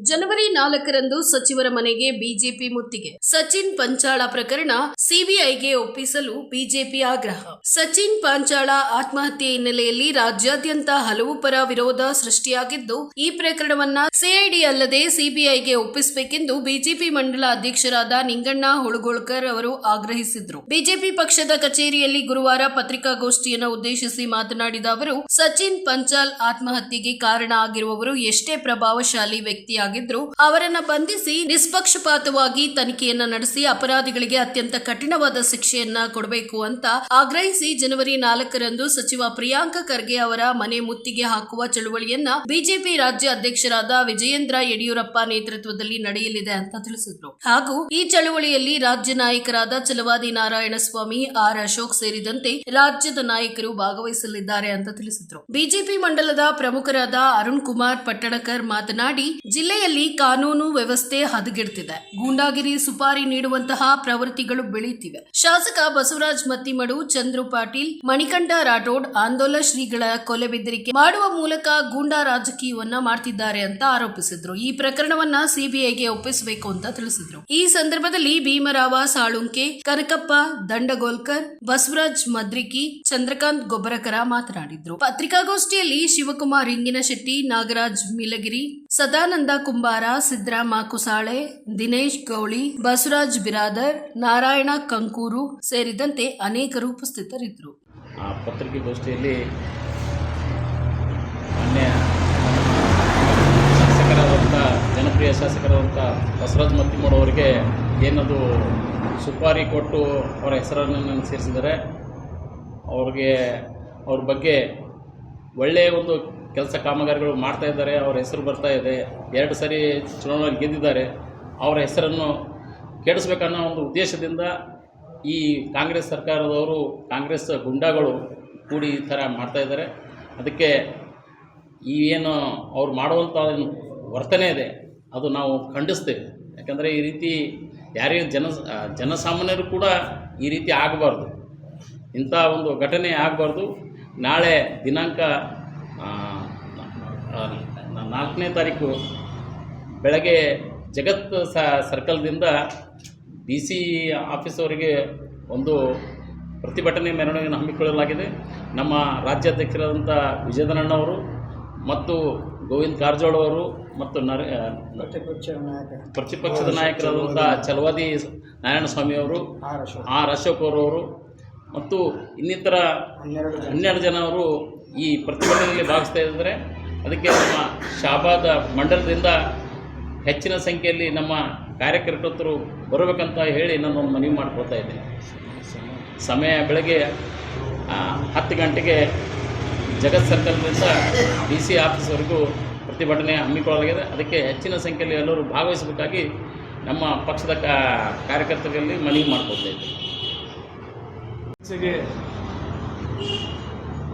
ಜನವರಿ ನಾಲ್ಕರಂದು ಸಚಿವರ ಮನೆಗೆ ಬಿಜೆಪಿ ಮುತ್ತಿಗೆ. ಸಚಿನ್ ಪಂಚಾಳ ಪ್ರಕರಣ ಸಿಬಿಐಗೆ ಒಪ್ಪಿಸಲು ಬಿಜೆಪಿ ಆಗ್ರಹ. ಸಚಿನ್ ಪಾಂಚಾಳ ಆತ್ಮಹತ್ಯೆ ಹಿನ್ನೆಲೆಯಲ್ಲಿ ರಾಜ್ಯಾದ್ಯಂತ ಹಲವು ಪರ ವಿರೋಧ ಸೃಷ್ಟಿಯಾಗಿದ್ದು, ಈ ಪ್ರಕರಣವನ್ನ ಸಿಐಡಿ ಅಲ್ಲದೆ ಸಿಬಿಐಗೆ ಒಪ್ಪಿಸಬೇಕೆಂದು ಬಿಜೆಪಿ ಮಂಡಲ ಅಧ್ಯಕ್ಷರಾದ ನಿಂಗಣ್ಣ ಹುಳಗೋಳ್ಕರ್ ಅವರು ಆಗ್ರಹಿಸಿದ್ರು. ಬಿಜೆಪಿ ಪಕ್ಷದ ಕಚೇರಿಯಲ್ಲಿ ಗುರುವಾರ ಪತ್ರಿಕಾಗೋಷ್ಠಿಯನ್ನು ಉದ್ದೇಶಿಸಿ ಮಾತನಾಡಿದ ಅವರು, ಸಚಿನ್ ಪಂಚಾಲ್ ಆತ್ಮಹತ್ಯೆಗೆ ಕಾರಣ ಆಗಿರುವವರು ಎಷ್ಟೇ ಪ್ರಭಾವಶಾಲಿ ವ್ಯಕ್ತಿಯಾಗಿದ್ರು ಅವರನ್ನ ಬಂಧಿಸಿ ನಿಷ್ಪಕ್ಷಪಾತವಾಗಿ ತನಿಖೆಯನ್ನ ನಡೆಸಿ ಅಪರಾಧಿಗಳಿಗೆ ಅತ್ಯಂತ ಕಠಿಣವಾದ ಶಿಕ್ಷೆಯನ್ನ ಕೊಡಬೇಕು ಅಂತ ಆಗ್ರಹಿಸಿ ಜನವರಿ ನಾಲ್ಕರಂದು ಸಚಿವ ಪ್ರಿಯಾಂಕ ಖರ್ಗೆ ಅವರ ಮನೆ ಮುತ್ತಿಗೆ ಹಾಕುವ ಚಳುವಳಿಯನ್ನ ಬಿಜೆಪಿ ರಾಜ್ಯ ಅಧ್ಯಕ್ಷರಾದ ವಿಜಯೇಂದ್ರ ಯಡಿಯೂರಪ್ಪ ನೇತೃತ್ವದಲ್ಲಿ ನಡೆಯಲಿದೆ ಅಂತ ತಿಳಿಸಿದ್ರು. ಹಾಗೂ ಈ ಚಳುವಳಿಯಲ್ಲಿ ರಾಜ್ಯ ನಾಯಕರಾದ ಚಲವಾದಿ ನಾರಾಯಣಸ್ವಾಮಿ, ಆರ್ ಅಶೋಕ್ ಸೇರಿದಂತೆ ರಾಜ್ಯದ ನಾಯಕರು ಭಾಗವಹಿಸಲಿದ್ದಾರೆ ಅಂತ ತಿಳಿಸಿದ್ರು. ಬಿಜೆಪಿ ಮಂಡಲದ ಪ್ರಮುಖರಾದ ಅರುಣ್ ಕುಮಾರ್ ಪಟ್ಟಣಕರ್ ಮಾತನಾಡಿ ಜಿಲ್ಲೆಯಲ್ಲಿ ಕಾನೂನು ವ್ಯವಸ್ಥೆ ಹದಗೆಡ್ತಿದೆ. ಗೂಂಡಾಗಿರಿ ಸುಪಾರಿ ನೀಡುವಂತಹ ಪ್ರವೃತ್ತಿಗಳು ಬೆಳೆಯುತ್ತಿವೆ ಶಾಸಕ ಬಸವರಾಜ್ ಮತ್ತಿಮಡು, ಚಂದ್ರು ಪಾಟೀಲ್, ಮಣಿಕಂಠ ರಾಠೋಡ್ ಆಂದೋಲ ಶ್ರೀಗಳ ಕೊಲೆ ಬೆದರಿಕೆ ಮಾಡುವ ಮೂಲಕ ಗೂಂಡಾ ರಾಜಕೀಯವನ್ನ ಮಾಡ್ತಿದ್ದಾರೆ ಅಂತ ಆರೋಪಿಸಿದ್ರು. ಈ ಪ್ರಕರಣವನ್ನ ಸಿಬಿಐಗೆ ಒಪ್ಪಿಸಬೇಕು ಅಂತ ತಿಳಿಸಿದ್ರು. ಈ ಸಂದರ್ಭದಲ್ಲಿ ಭೀಮರಾವ ಸಾಳುಂಕೆ, ಕನಕಪ್ಪ ದಂಡಗೋಲ್ಕರ್, ಬಸವರಾಜ್ ಮದ್ರಿಕಿ, ಚಂದ್ರಕಾಂತ್ ಗೊಬ್ಬರಕರ ಮಾತನಾಡಿದ್ರು. ಪತ್ರಿಕಾಗೋಷ್ಠಿಯಲ್ಲಿ ಶಿವಕುಮಾರ್ ಇಂಗಿನಶೆಟ್ಟಿ ನಾಗರಾಜ್ ಮಿಲಗಿರಿ ಸದಾನಂದ ಕುಂಬಾರ, ಸಿದ್ದರಾಮ ಕುಸಾಳೆ, ದಿನೇಶ್ ಗೌಳಿ, ಬಸವರಾಜ್ ಬಿರಾದರ್, ನಾರಾಯಣ ಕಂಕೂರು ಸೇರಿದಂತೆ ಅನೇಕರು ಉಪಸ್ಥಿತರಿದ್ದರು. ಆ ಪತ್ರಿಕೆಗೋಷ್ಠಿಯಲ್ಲಿ ಶಾಸಕರಾದಂಥ, ಜನಪ್ರಿಯ ಶಾಸಕರಾದಂಥ ಬಸವರಾಜ್ ಮತ್ತಿಮೂಡವರಿಗೆ ಏನದು ಸುಪಾರಿ ಕೊಟ್ಟು ಅವರ ಹೆಸರನ್ನು ಸೇರಿಸಿದ್ದಾರೆ. ಅವ್ರಿಗೆ ಅವ್ರ ಬಗ್ಗೆ ಒಳ್ಳೆಯ ಒಂದು ಕೆಲಸ ಕಾಮಗಾರಿಗಳು ಮಾಡ್ತಾ ಇದ್ದಾರೆ, ಅವರ ಹೆಸರು ಬರ್ತಾ ಇದೆ. ಎರಡು ಸರಿ ಚುನಾವಣೆಯಲ್ಲಿ ಗೆದ್ದಿದ್ದಾರೆ. ಅವರ ಹೆಸರನ್ನು ಕೆಡಿಸ್ಬೇಕನ್ನೋ ಒಂದು ಉದ್ದೇಶದಿಂದ ಈ ಕಾಂಗ್ರೆಸ್ ಸರ್ಕಾರದವರು, ಕಾಂಗ್ರೆಸ್ ಗುಂಡಾಗಳು ಕೂಡಿ ಈ ಥರ ಮಾಡ್ತಾ ಇದ್ದಾರೆ. ಅದಕ್ಕೆ ಈ ಏನು ಅವ್ರು ಮಾಡುವಂಥ ವರ್ತನೆ ಇದೆ, ಅದು ನಾವು ಖಂಡಿಸ್ತೇವೆ. ಯಾಕಂದರೆ ಈ ರೀತಿ ಯಾರೇ ಜನ, ಜನಸಾಮಾನ್ಯರು ಕೂಡ ಈ ರೀತಿ ಆಗಬಾರ್ದು. ಇಂಥ ಒಂದು ಘಟನೆ ಆಗಬಾರ್ದು. ನಾಳೆ ದಿನಾಂಕ ನಾಲ್ಕನೇ ತಾರೀಕು ಬೆಳಗ್ಗೆ ಜಗತ್ ಸ ಸರ್ಕಲ್ದಿಂದ ಡಿ ಸಿ ಆಫೀಸವರಿಗೆ ಒಂದು ಪ್ರತಿಭಟನೆ ಮೆರವಣಿಗೆಯನ್ನು ಹಮ್ಮಿಕೊಳ್ಳಲಾಗಿದೆ. ನಮ್ಮ ರಾಜ್ಯಾಧ್ಯಕ್ಷರಾದಂಥ ವಿಜಯಧನಣ್ಣವರು ಮತ್ತು ಗೋವಿಂದ್ ಕಾರಜೋಳ ಅವರು ಮತ್ತು ನರ ಪ್ರತಿಪಕ್ಷದ ನಾಯಕರಾದಂಥ ಚಲವಾದಿ ನಾರಾಯಣಸ್ವಾಮಿ ಅವರು ಆರ್ ಅಶೋಕ್. ಅವರವರು ಮತ್ತು ಇನ್ನಿತರ ಹನ್ನೆರಡು ಜನ. ಅವರು ಈ ಪ್ರತಿಭಟನೆಯಲ್ಲಿ ಭಾಗಿಸ್ತಾ ಇದ್ದಾರೆ. ಅದಕ್ಕೆ ನಮ್ಮ ಶಾಬಾದ ಮಂಡಲದಿಂದ ಹೆಚ್ಚಿನ ಸಂಖ್ಯೆಯಲ್ಲಿ ನಮ್ಮ ಕಾರ್ಯಕರ್ತರು ಬರಬೇಕಂತ ಹೇಳಿ ನಾನೊಂದು ಮನವಿ ಮಾಡ್ಕೊಳ್ತಾ ಇದ್ದೀನಿ. ಸಮಯ ಬೆಳಗ್ಗೆ ಹತ್ತು ಗಂಟೆಗೆ ಜಗತ್ ಸರ್ಕಲ್ನಿಂದ ಡಿ ಸಿ ಆಫೀಸ್ವರೆಗೂ ಪ್ರತಿಭಟನೆ ಹಮ್ಮಿಕೊಳ್ಳಲಾಗಿದೆ. ಅದಕ್ಕೆ ಹೆಚ್ಚಿನ ಸಂಖ್ಯೆಯಲ್ಲಿ ಎಲ್ಲರೂ ಭಾಗವಹಿಸಬೇಕಾಗಿ ನಮ್ಮ ಪಕ್ಷದ ಕಾರ್ಯಕರ್ತರಲ್ಲಿ ಮನವಿ ಮಾಡ್ಕೊಳ್ತಾ ಇತ್ತೀಚೆಗೆ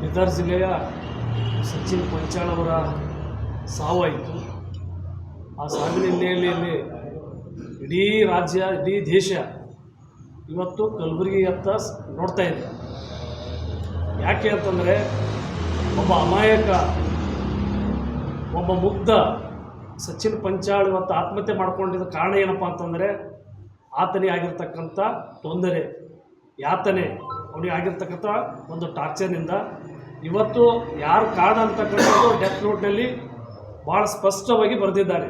ಬೀದರ್ ಜಿಲ್ಲೆಯ ಸಚಿನ್ ಅವರ ಸಾವಾಯಿತು. ಆ ಸಾವಿನ ಹಿನ್ನೆಲೆಯಲ್ಲಿ ಇಡೀ ರಾಜ್ಯ, ಇಡೀ ದೇಶ ಇವತ್ತು ಕಲಬುರಗಿಯತ್ತ ನೋಡ್ತಾ ಇದೆ. ಯಾಕೆ ಅಂತಂದರೆ ಒಬ್ಬ ಅಮಾಯಕ, ಒಬ್ಬ ಮುಗ್ಧ ಸಚಿನ್ ಪಂಚಾಳ್ ಇವತ್ತು ಆತ್ಮಹತ್ಯೆ ಮಾಡ್ಕೊಂಡಿದ್ದ ಕಾರಣ ಏನಪ್ಪ ಅಂತಂದರೆ ಆತನೇ ಆಗಿರ್ತಕ್ಕಂಥ ತೊಂದರೆ, ಯಾತನೆ, ಅವನಿಗೆ ಆಗಿರ್ತಕ್ಕಂಥ ಒಂದು ಟಾರ್ಚರ್ನಿಂದ ಇವತ್ತು ಯಾರು ಕಾರಣ ಅಂತಕ್ಕಂಥದ್ದು ಡೆತ್ ನೋಟ್ನಲ್ಲಿ ಭಾಳ ಸ್ಪಷ್ಟವಾಗಿ ಬರೆದಿದ್ದಾರೆ.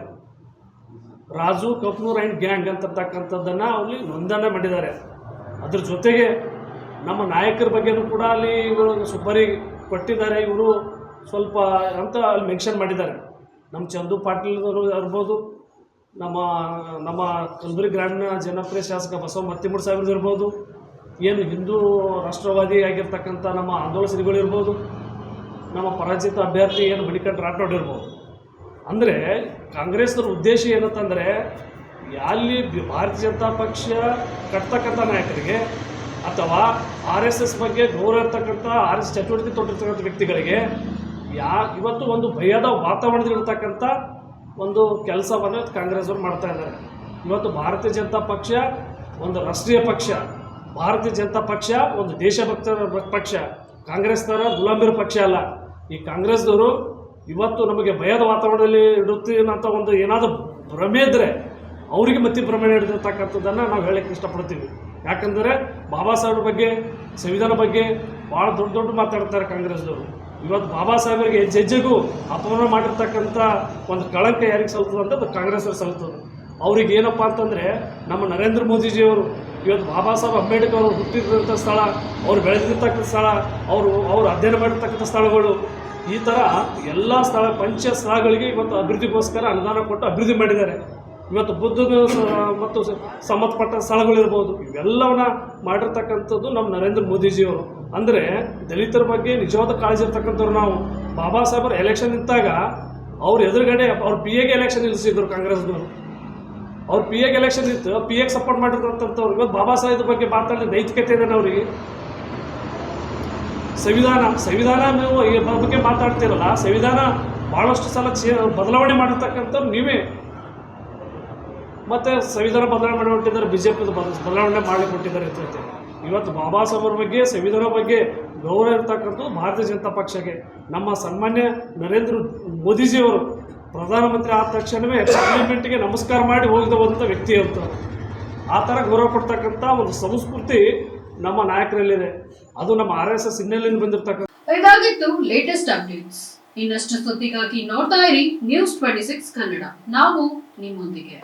ರಾಜು, ಕಪ್ನೂರ್ ಆ್ಯಂಡ್ ಗ್ಯಾಂಗ್ ಅಂತಕ್ಕಂಥದ್ದನ್ನು ಅಲ್ಲಿ ನೋಂದಣೆ ಮಾಡಿದ್ದಾರೆ. ಅದ್ರ ಜೊತೆಗೆ ನಮ್ಮ ನಾಯಕರ ಬಗ್ಗೆನೂ ಕೂಡ ಅಲ್ಲಿ ಇವರು ಸುಬ್ಬರಿ ಕೊಟ್ಟಿದ್ದಾರೆ. ಇವರು ಸ್ವಲ್ಪ ಅಂತ ಅಲ್ಲಿ ಮೆನ್ಷನ್ ಮಾಡಿದ್ದಾರೆ. ನಮ್ಮ ಚಂದು ಪಾಟೀಲ್ ಅವರು ಇರ್ಬೋದು, ನಮ್ಮ ನಮ್ಮ ಕಲ್ಬುರಿ ಗ್ರಾಮೀಣ ಜನಪ್ರಿಯ ಶಾಸಕ ಬಸವ ಮತ್ತಿಮೂರು ಸಾವಿರದ ಇರ್ಬೋದು ಏನು ಹಿಂದೂ ರಾಷ್ಟ್ರವಾದಿ ಆಗಿರ್ತಕ್ಕಂಥ ನಮ್ಮ ಆಂದೋಲನ ಇರ್ಬೋದು, ನಮ್ಮ ಪರಾಜಿತ ಅಭ್ಯರ್ಥಿ ಏನು ಮಣಿಕಂಠ ರಾಠೋಡ್ ಇರ್ಬೋದು. ಅಂದರೆ ಕಾಂಗ್ರೆಸ್ನವ್ರ ಉದ್ದೇಶ ಏನಂತಂದರೆ ಅಲ್ಲಿ ಭಾರತೀಯ ಜನತಾ ಪಕ್ಷ ಕಟ್ತಕ್ಕಂಥ ನಾಯಕರಿಗೆ ಅಥವಾ ಆರ್ ಎಸ್ ಎಸ್ ಬಗ್ಗೆ ಗೌರವ ಇರ್ತಕ್ಕಂಥ ಆರ್ ಎಸ್ ಚಟುವಟಿಕೆ ತೊಟ್ಟಿರ್ತಕ್ಕಂಥ ವ್ಯಕ್ತಿಗಳಿಗೆ ಯಾ ಇವತ್ತು ಒಂದು ಭಯದ ವಾತಾವರಣದಲ್ಲಿರ್ತಕ್ಕಂಥ ಒಂದು ಕೆಲಸವನ್ನು ಕಾಂಗ್ರೆಸ್ ಅವರು ಮಾಡ್ತಾ ಇದ್ದಾರೆ. ಇವತ್ತು ಭಾರತೀಯ ಜನತಾ ಪಕ್ಷ ಒಂದು ರಾಷ್ಟ್ರೀಯ ಪಕ್ಷ. ಭಾರತೀಯ ಜನತಾ ಪಕ್ಷ, ಒಂದು ದೇಶಭಕ್ತರ ಪಕ್ಷ, ಕಾಂಗ್ರೆಸ್ನವರ ಗುಲಾಮಿರ ಪಕ್ಷ ಅಲ್ಲ. ಈ ಕಾಂಗ್ರೆಸ್ದವರು ಇವತ್ತು ನಮಗೆ ಭಯದ ವಾತಾವರಣದಲ್ಲಿ ಇಡುತ್ತೀವಿ ಅಂತ ಒಂದು ಏನಾದರೂ ಭ್ರಮೆ ಇದ್ದರೆ ಅವರಿಗೆ ಮತ್ತೆ ಭ್ರಮೆ ಹಿಡಿದಿರ್ತಕ್ಕಂಥದ್ದನ್ನು ನಾವು ಹೇಳಕ್ಕೆ ಇಷ್ಟಪಡ್ತೀವಿ. ಯಾಕಂದರೆ ಬಾಬಾ ಸಾಹೇಬ್ರ ಬಗ್ಗೆ ಸಂವಿಧಾನ ಬಗ್ಗೆ ಭಾಳ ದೊಡ್ಡ ದೊಡ್ಡ ಮಾತಾಡ್ತಾರೆ ಕಾಂಗ್ರೆಸ್ದವರು ಇವತ್ತು ಬಾಬಾ ಸಾಹೇಬರಿಗೆ ಹೆಜ್ಜೆ ಹೆಜ್ಜೆಗೂ ಅಪಮಾನ ಮಾಡಿರ್ತಕ್ಕಂಥ ಒಂದು ಕಳಂಕ ಯಾರಿಗೆ ಸಲ್ತದೆ ಅಂತ ಕಾಂಗ್ರೆಸ್ ಕಾಂಗ್ರೆಸ್ಸರು ಸಲ್ತದೆ ಅವ್ರಿಗೆ ಏನಪ್ಪ ಅಂತಂದರೆ ನಮ್ಮ ನರೇಂದ್ರ ಮೋದಿಜಿಯವರು ಇವತ್ತು ಬಾಬಾ ಸಾಹೇಬ್ ಅಂಬೇಡ್ಕರ್ ಅವರು ಹುಟ್ಟಿರ್ತಕ್ಕಂಥ ಸ್ಥಳ, ಅವ್ರು ಬೆಳೆದಿರ್ತಕ್ಕಂಥ ಸ್ಥಳ, ಅವರು ಅವರು ಅಧ್ಯಯನ ಮಾಡಿರ್ತಕ್ಕಂಥ ಸ್ಥಳಗಳು, ಈ ಥರ ಎಲ್ಲ ಸ್ಥಳ ಪಂಚ ಸ್ಥಳಗಳಿಗೆ ಇವತ್ತು ಅಭಿವೃದ್ಧಿಗೋಸ್ಕರ ಅನುದಾನ ಕೊಟ್ಟು ಅಭಿವೃದ್ಧಿ ಮಾಡಿದ್ದಾರೆ. ಇವತ್ತು ಬುದ್ಧನ ಮತ್ತು ಸಂಬಂಧಪಟ್ಟ ಸ್ಥಳಗಳಿರ್ಬೋದು, ಇವೆಲ್ಲವನ್ನ ಮಾಡಿರ್ತಕ್ಕಂಥದ್ದು ನಮ್ಮ ನರೇಂದ್ರ ಮೋದಿಜಿಯವರು. ಅಂದರೆ ದಲಿತರ ಬಗ್ಗೆ ನಿಜವಾದ ಕಾಳಜಿ ಇರ್ತಕ್ಕಂಥವ್ರು ನಾವು. ಬಾಬಾ ಸಾಹೇಬರು ಎಲೆಕ್ಷನ್ ಇದ್ದಾಗ ಅವ್ರ ಎದುರುಗಡೆ, ಅವ್ರ ಪಿ ಎಗೆ ಎಲೆಕ್ಷನ್ ನಿಲ್ಲಿಸಿದ್ರು ಕಾಂಗ್ರೆಸ್ನವರು. ಅವ್ರು ಪಿ ಎಗೆ ಎಲೆಕ್ಷನ್ ಇತ್ತು ಪಿ ಎಗೆ ಸಪೋರ್ಟ್ ಇವತ್ತು ಬಾಬಾ ಸಾಹೇಬ್ ಬಗ್ಗೆ ಮಾತಾಡಿದ ನೈತಿಕತೆ ಇದೆ ಅವ್ರಿಗೆ. ಸಂವಿಧಾನ ಸಂವಿಧಾನ ನೀವು ಈ ಬಗ್ಗೆ ಮಾತಾಡ್ತಿರಲ್ಲ, ಸಂವಿಧಾನ ಭಾಳಷ್ಟು ಸಲ ಚೇ, ಬದಲಾವಣೆ ಮಾಡಿರ್ತಕ್ಕಂಥವ್ರು ನೀವೇ. ಮತ್ತು ಸಂವಿಧಾನ ಬದಲಾವಣೆ ಮಾಡಿಕೊಟ್ಟಿದ್ದಾರೆ ಬಿ ಜೆ ಪಿ ಬದಲಾವಣೆ ಮಾಡಿಕೊಟ್ಟಿದ್ದಾರೆ ಅಂತ ಇವತ್ತು ಬಾಬಾ ಸಾಹೇಬ್ರ ಬಗ್ಗೆ, ಸಂವಿಧಾನ ಬಗ್ಗೆ ಗೌರವ ಇರ್ತಕ್ಕಂಥದ್ದು ಭಾರತೀಯ ಜನತಾ ಪಕ್ಷಕ್ಕೆ. ನಮ್ಮ ಸನ್ಮಾನ್ಯ ನರೇಂದ್ರ ಮೋದಿಜಿಯವರು. ಪ್ರಧಾನಮಂತ್ರಿ ಆದ ತಕ್ಷಣವೇ ಪಾರ್ಲಿಮೆಂಟ್ಗೆ ನಮಸ್ಕಾರ ಮಾಡಿ ಹೋಗಿದವಂಥ ವ್ಯಕ್ತಿ ಅಂತ. ಆ ಥರ ಗೌರವ ಕೊಡ್ತಕ್ಕಂಥ ಒಂದು ಸಂಸ್ಕೃತಿ ನಮ್ಮ ನಾಯಕರಲ್ಲಿದೆ. ಅದು ನಮ್ಮ ಆರ್ ಎಸ್ ಎಸ್ ಹಿನ್ನೆಲೆಯಿಂದ ಬಂದಿರತಕ್ಕಂಥ ಇದಾಗಿತ್ತು ಲೇಟೆಸ್ಟ್ ಅಪ್ಡೇಟ್ಸ್ ಇನ್ನಷ್ಟು ಸುದ್ದಿಗಾಗಿ ನೋಡ್ತಾ ಇರಿ ನ್ಯೂಸ್ ಟ್ವೆಂಟಿ ಸಿಕ್ಸ್ ಕನ್ನಡ. ನಾವು ನಿಮ್ಮೊಂದಿಗೆ.